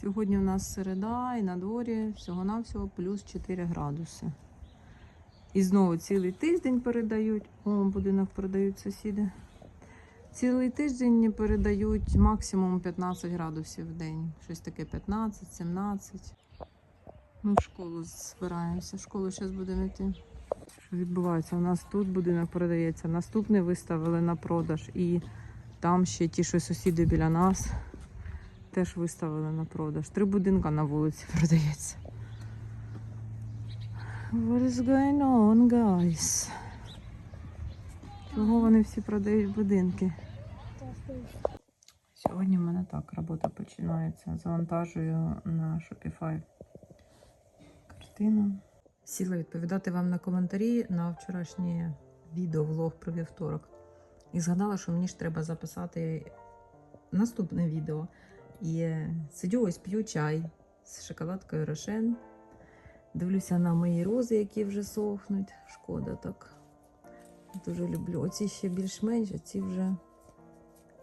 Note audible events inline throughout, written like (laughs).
Сьогодні у нас середа і на дворі всього-навсього плюс 4 градуси. І знову цілий тиждень передають. О, будинок передають сусіди. Цілий тиждень передають максимум 15 градусів в день. Щось таке 15-17. Ми в школу збираємося. В школу зараз будемо йти. Що відбувається? У нас тут будинок продається. Наступний виставили на продаж. І там ще ті, що сусіди біля нас, теж виставили на продаж. Три будинка на вулиці продається. What is going on, guys? Чого вони всі продають будинки? Сьогодні в мене так робота починається. Завантажую на Shopify картину. Сіла відповідати вам на коментарі на вчорашнє відео влог про вівторок. І згадала, що мені ж треба записати наступне відео. І сидю ось п'ю чай з шоколадкою Рошен. Дивлюся на мої рози, які вже сохнуть. Шкода так. Дуже люблю. Оці ще більш-менш, а ці вже,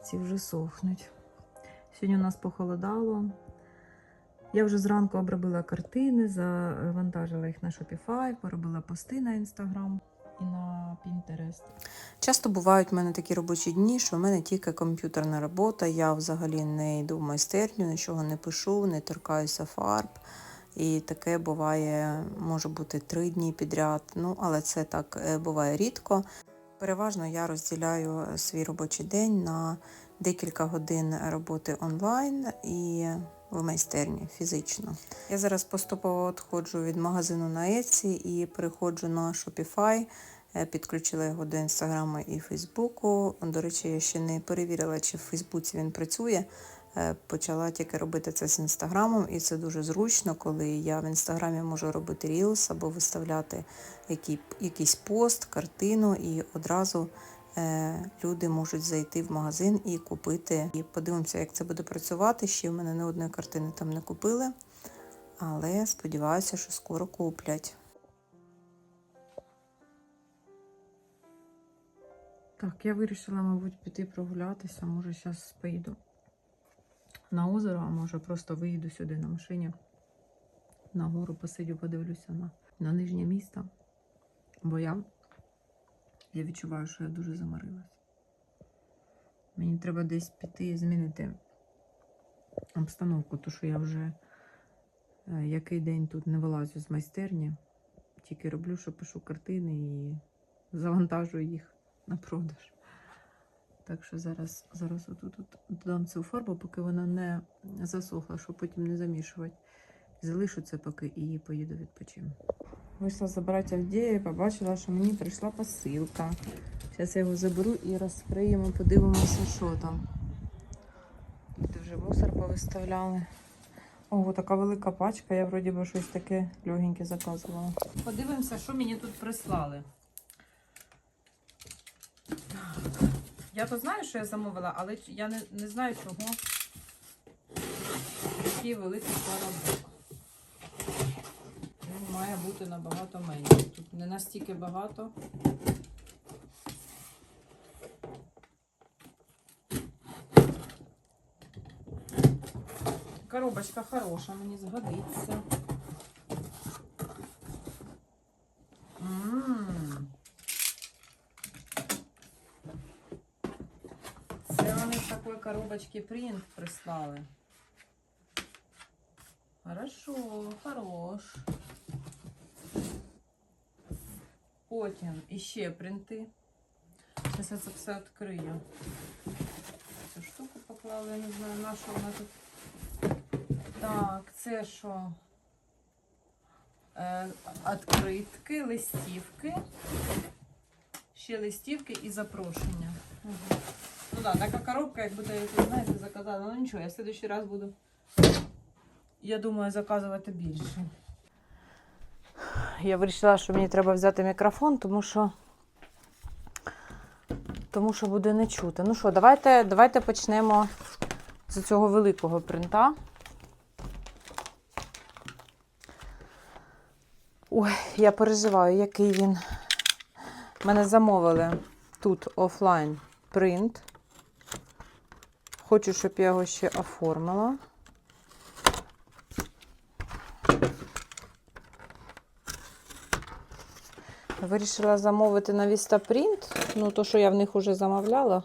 ці вже сохнуть. Сьогодні у нас похолодало. Я вже зранку обробила картини, завантажила їх на Shopify, поробила пости на Instagram і на Pinterest. Часто бувають в мене такі робочі дні, що в мене тільки комп'ютерна робота. Я взагалі не йду в майстерню, нічого не пишу, не торкаюся фарб. І таке буває, може бути три дні підряд. Ну, але це так е, буває рідко. Переважно я розділяю свій робочий день на декілька годин роботи онлайн і в майстерні фізично. Я зараз поступово відходжу від магазину на Etsy і переходжу на Shopify. Е, Підключила його до інстаграму і Фейсбуку. До речі, я ще не перевірила, чи в Фейсбуці він працює. Е, Почала тільки робити це з інстаграмом, і це дуже зручно, коли я в інстаграмі можу робити рілс або виставляти який, якийсь пост, картину, і одразу люди можуть зайти в магазин і купити. І подивимося, як це буде працювати. Ще в мене не одної картини там не купили, але сподіваюся, що скоро куплять. Так, я вирішила, мабуть, піти прогулятися. Може, зараз поїду на озеро, а може просто виїду сюди на машині. На гору посидю, подивлюся на, на нижнє місто. Бо я, я відчуваю, що я дуже заморилась. Мені треба десь піти і змінити обстановку, тому що я вже е, який день тут не вилазю з майстерні. Тільки роблю, що пишу картини і завантажую їх на продаж. Так що зараз, зараз отут от додам цю фарбу, поки вона не засохла, щоб потім не замішувати. Залишу це поки і поїду відпочину. Вийшла забирати Авдія і побачила, що мені прийшла посилка. Зараз я його заберу і розкриємо, подивимося, що там. Тут вже мусор повиставляли. Ого, така велика пачка, я вроді би щось таке легеньке заказувала. Подивимося, що мені тут прислали. Я то знаю, що я замовила, але я не, не знаю чого. Такий великий коробок. Має бути набагато менший. Тут не настільки багато. Коробочка хороша, мені згодиться. Це вони в такої коробочки принт прислали. Хорошо, хорош. Потім іще принти. Зараз я це все відкрию. Цю штуку поклали, я не знаю, на що вона тут. Так, це що? Е, Откритки, листівки. Ще листівки і запрошення. Угу. Ну так, да, така коробка, як як ви знаєте, заказала. Ну нічого, я в следующий раз буду, я думаю, заказувати більше. Я вирішила, що мені треба взяти мікрофон, тому що тому що буде не чути. Ну що, давайте, давайте почнемо з цього великого принта. Ой, я переживаю, який він. Мене замовили тут офлайн принт. Хочу, щоб я його ще оформила. Вирішила замовити на Vistaprint. Ну, то, що я в них вже замовляла.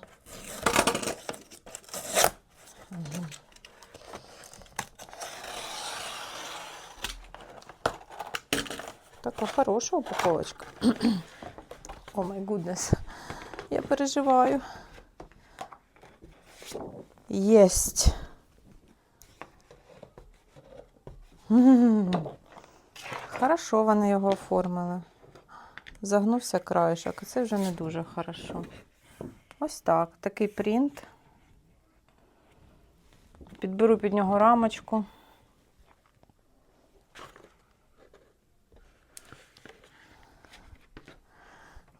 Така хороша упаковочка. О май гуднес. Я переживаю. Єсть. Хорошо вони його оформили. Загнувся краєшок, а це вже не дуже хорошо. Ось так, такий принт. Підберу під нього рамочку.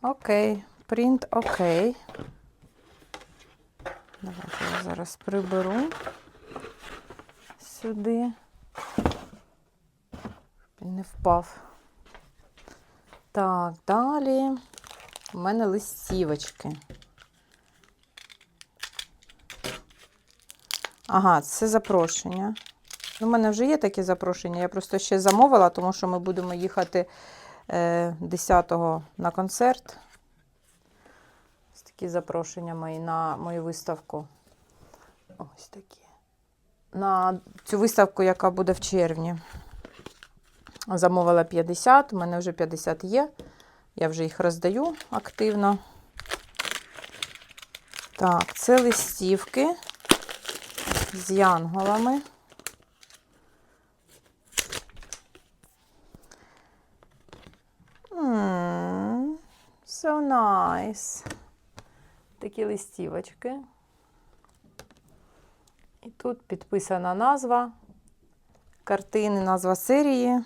Окей, принт окей. Давайте я зараз приберу сюди. Він не впав. Так, далі у мене листівочки. Ага, це запрошення. У мене вже є такі запрошення. Я просто ще замовила, тому що ми будемо їхати е, 10-го на концерт. Ось такі запрошення мої на мою виставку. Ось такі. На цю виставку, яка буде в червні. Замовила 50, у мене вже 50 є. Я вже їх роздаю активно. Так, це листівки з янголами. М, So nice. Такі листівочки. І тут підписана назва картини, назва серії.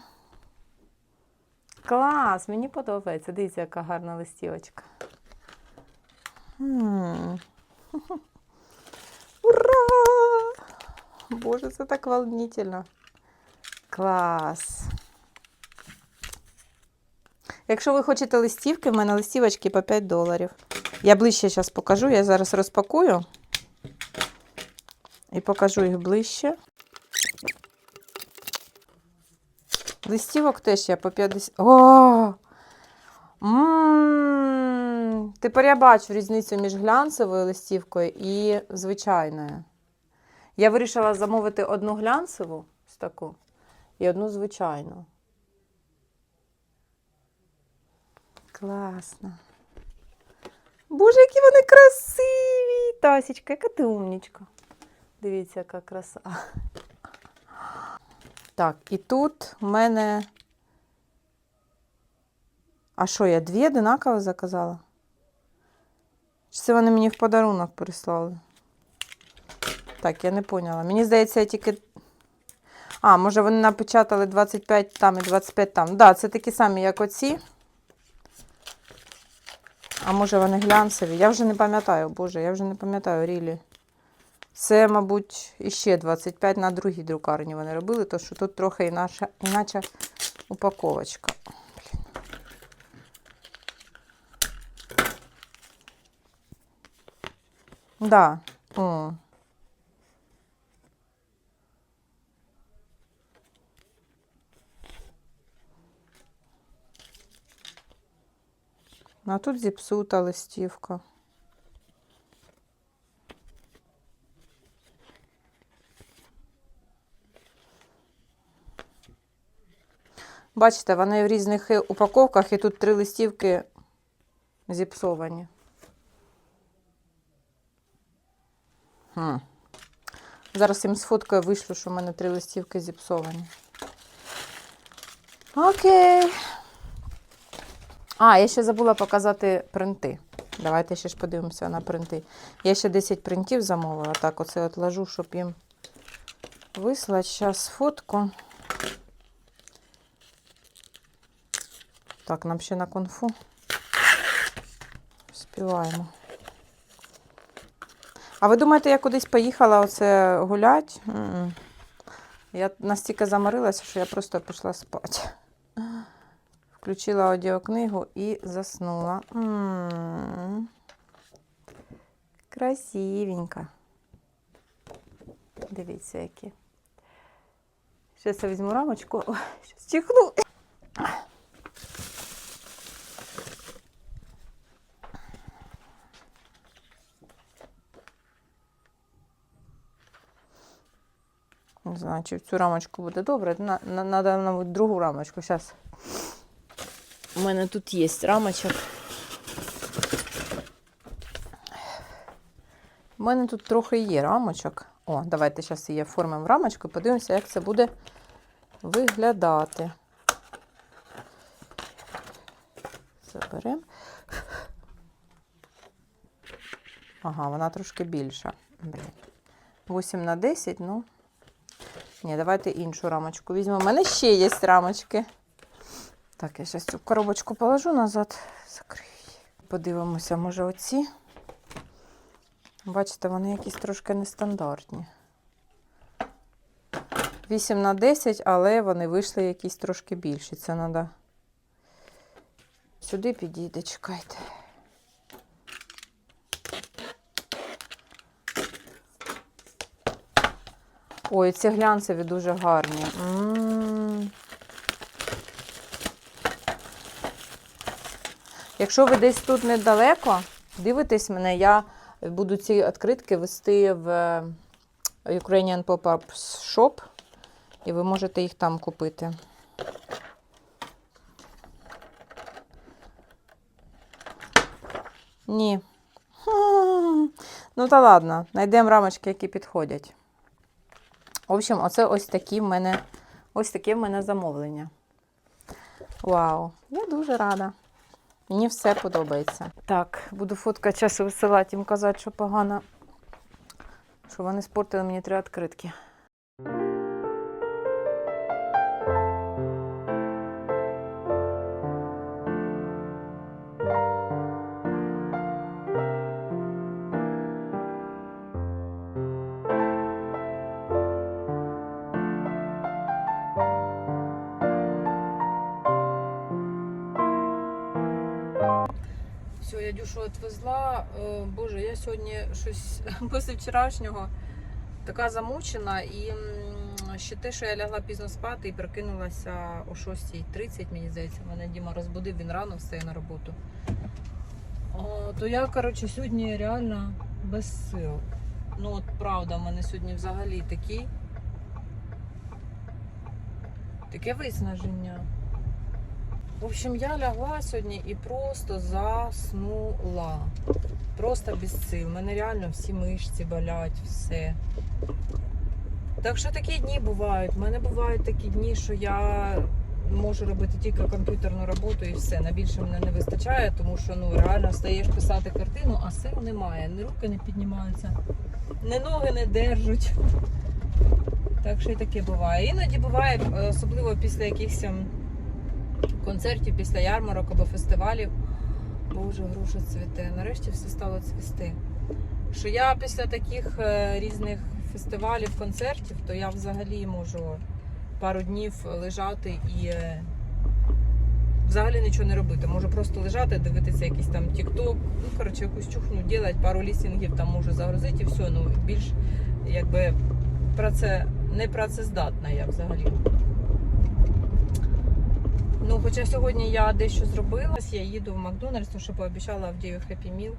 Клас, мені подобається. Дивіться, яка гарна листівочка. (laughs) Ура! Боже, це так волнительно. Клас. Якщо ви хочете листівки, в мене листівочки по 5 доларів. Я ближче зараз покажу. Я зараз розпакую і покажу їх ближче. Листівок теж я по 50. О! М, Тепер я бачу різницю між глянцевою листівкою і звичайною. Я вирішила замовити одну глянцеву ось таку і одну звичайну. Класно. Боже, які вони красиві! Тасічка, яка ти умнічка. Дивіться, яка краса. Так, і тут в мене. А що, я дві одинаково заказала? Чи це вони мені в подарунок прислали? Так, я не поняла. Мені здається, я тільки. А, може вони напечатали 25 там і 25 там. Так, да, це такі самі, як оці. А може вони глянцеві? Я вже не пам'ятаю, боже, я вже не пам'ятаю, рілі. Це, мабуть, іще 25 на другій друкарні вони робили, то що тут трохи іначе, іначе упаковочка. Да. О. А тут зіпсута листівка. Бачите, вони в різних упаковках і тут три листівки зіпсовані. Хм. Зараз їм сфоткаю, вишлю, що в мене три листівки зіпсовані. Окей. А, я ще забула показати принти. Давайте ще ж подивимося на принти. Я ще 10 принтів замовила. Так, оце от ложу, щоб їм вислати. Зараз фотку. Так, нам ще на конфу. Співаємо. А ви думаєте, я кудись поїхала оце гулять? М-м. Я настільки заморилася, що я просто пішла спати. Включила аудіокнигу і заснула. М-м. Красивенько. Дивіться, які. Зараз я візьму рамочку. Щас чихну. Не знаю, чи в цю рамочку буде добре. Треба, мабуть, другу рамочку. Зараз. У мене тут є рамочок. У мене тут трохи є рамочок. О, давайте зараз її оформимо рамочку і подивимося, як це буде виглядати. Заберемо. Ага, вона трошки більша. Блін. 8 на 10, ну. Ні, давайте іншу рамочку візьмемо. У мене ще є рамочки. Так, я зараз цю коробочку положу назад, закрию. Подивимося, може, оці. Бачите, вони якісь трошки нестандартні. 8 на 10, але вони вийшли якісь трошки більші. Це треба. Сюди підійде, чекайте. Ой, ці глянцеві дуже гарні. М. Якщо ви десь тут недалеко, дивитесь мене, я буду ці відкритки вести в е, Ukrainian Pop-Up Shop, і ви можете їх там купити. Ні. (laughs) Ну та ладно, знайдемо рамочки, які підходять. В общем, оце ось такі в мене, ось таке в мене замовлення. Вау, я дуже рада. Мені все подобається. Так, буду фоткати часу висилати, їм казати, що погано. Що вони спортили мені три відкритки. Я Дюшу відвезла. Е, Боже, я сьогодні щось (laughs) після вчорашнього така замучена. І ще те, що я лягла пізно спати і прокинулася о 6.30, мені здається, мене Діма розбудив, він рано встає на роботу. То я, коротше, сьогодні реально без сил. Ну, от правда, в мене сьогодні взагалі такий. Таке виснаження. В общем, я лягла сьогодні і просто заснула. Просто без сил. У мене реально всі мишці болять, все. Так що такі дні бувають. У мене бувають такі дні, що я можу робити тільки комп'ютерну роботу і все. На більше мене не вистачає, тому що ну реально стаєш писати картину, а сил немає. Ні руки не піднімаються, ні ноги не держуть. Так що і таке буває. Іноді буває, особливо після якихось ем, концертів, після ярмарок або фестивалів. Боже, груша цвіте. Нарешті все стало цвісти. Що я після таких е, різних фестивалів, концертів, то я взагалі можу пару днів лежати і е, взагалі нічого не робити. Можу просто лежати, дивитися якийсь там TikTok, ну, коротше, якусь чухну ділять, пару лістінгів там можу загрузити і все. Ну, більш якби праце, не працездатна я взагалі. Ну, хоча сьогодні я дещо зробила. Я їду в Макдональдс, тому що пообіцяла Авдію Happy Meal.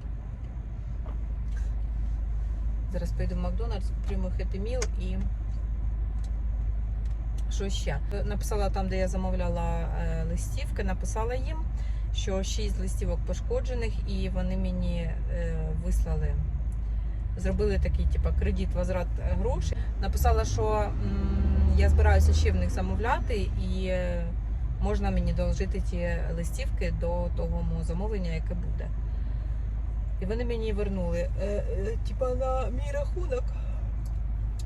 Зараз поїду в Макдональдс, прийму Happy Meal і. Що ще? Написала там, де я замовляла е, листівки, написала їм, що 6 листівок пошкоджених, і вони мені е, вислали. Зробили такий, типу, кредит, возврат грошей. Написала, що я збираюся ще в них замовляти, і е, можна мені доложити ті листівки до того мого замовлення, яке буде. І вони мені вернули, е, е, типа на мій рахунок.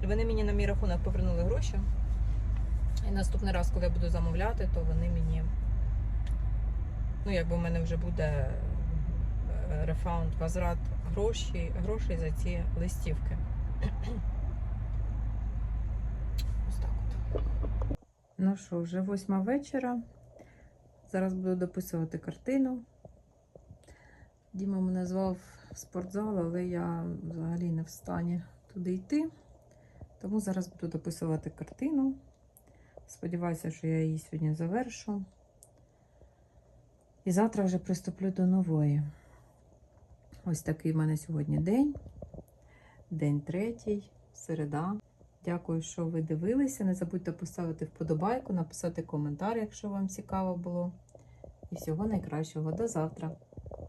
І вони мені на мій рахунок повернули гроші. І наступний раз, коли я буду замовляти, то вони мені. Ну, якби в мене вже буде е, рефаунд, возврат грошей, грошей за ці листівки. Ось так от. Ну що, вже восьма вечора. Зараз буду дописувати картину. Діма мене звав в спортзал, але я взагалі не в стані туди йти. Тому зараз буду дописувати картину. Сподіваюся, що я її сьогодні завершу. І завтра вже приступлю до нової. Ось такий в мене сьогодні день. День третій, середа. Дякую, що ви дивилися. Не забудьте поставити вподобайку, написати коментар, якщо вам цікаво було. І всього найкращого. До завтра!